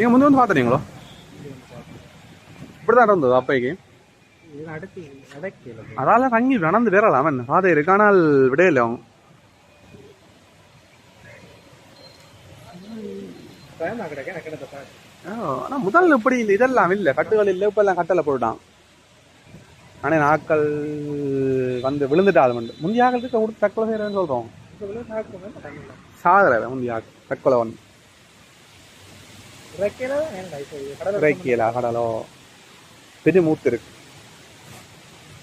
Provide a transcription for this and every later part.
நீங்கள் முந்தி வந்து பார்த்துறீங்களோ இப்படி தான் நடந்தது அப்பைக்கு. அதால தங்கி நடந்து வேறல அவன் பாதை இருக்கு ஆனால் விடையில அவன் ஆனா முதல்ல இப்படி இல்லை இதெல்லாம் இல்லை. கட்டுகள் இல்லை இப்ப எல்லாம் கட்டளை போட்டான் ஆனா நாட்கள் வந்து விழுந்துட்டாள் வந்து முந்தைய ஆக்களுக்கு கொடுத்து தற்கொலை செய்யறேன்னு சொல்றோம். சாதரை சாப்பிடுங்க ஆக்கள். தற்கொலை வந்து இறக்கையில கடலை பெரிய மூத்து இருக்கு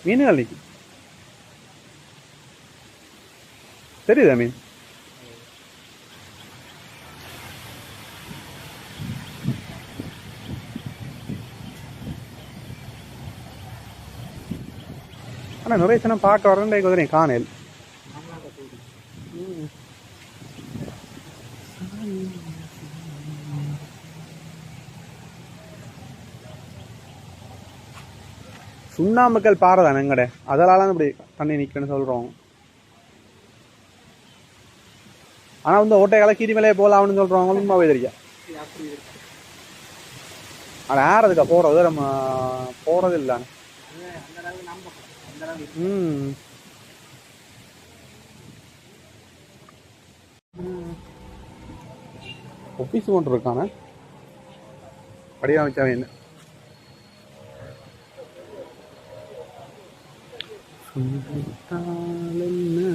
மீன்கள் நிற்கும் தெரியுதா மீன் ஆனா நிறைய சின்ன பார்க்க வரேன் குதிரை காணல் மாமனாட்ட சுண்ணாம்புக்கல் பாறை தானே எங்கட? அதனால தான் இப்படி தண்ணி நிற்கணும்னு சொல்கிறோம் ஆனால் வந்து ஓட்டைக்கால கீரி மேலே போகலாம்னு சொல்றவங்களும் உண்மாவே தெரியா? ஆனால் அப்படி இருக்கு யாரதுக்கா நம்ம போகிறது இல்லை ம். ஒப்பீஸ் கொண்டு இருக்கானே? வடிவமைச்சவன் என்ன என்ன? താളെന്ന്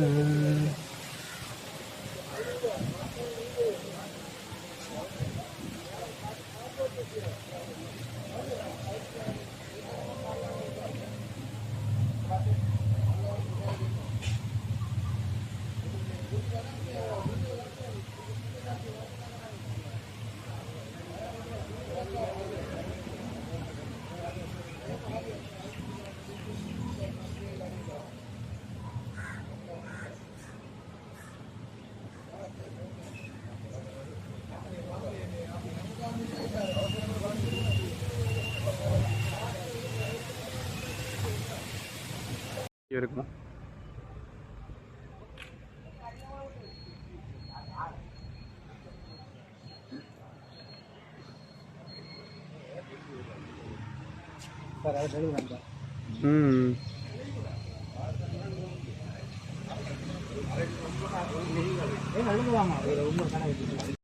வந்தேன் ம். அழுகுதாமா ஒரு ஒன்பது கணக்கு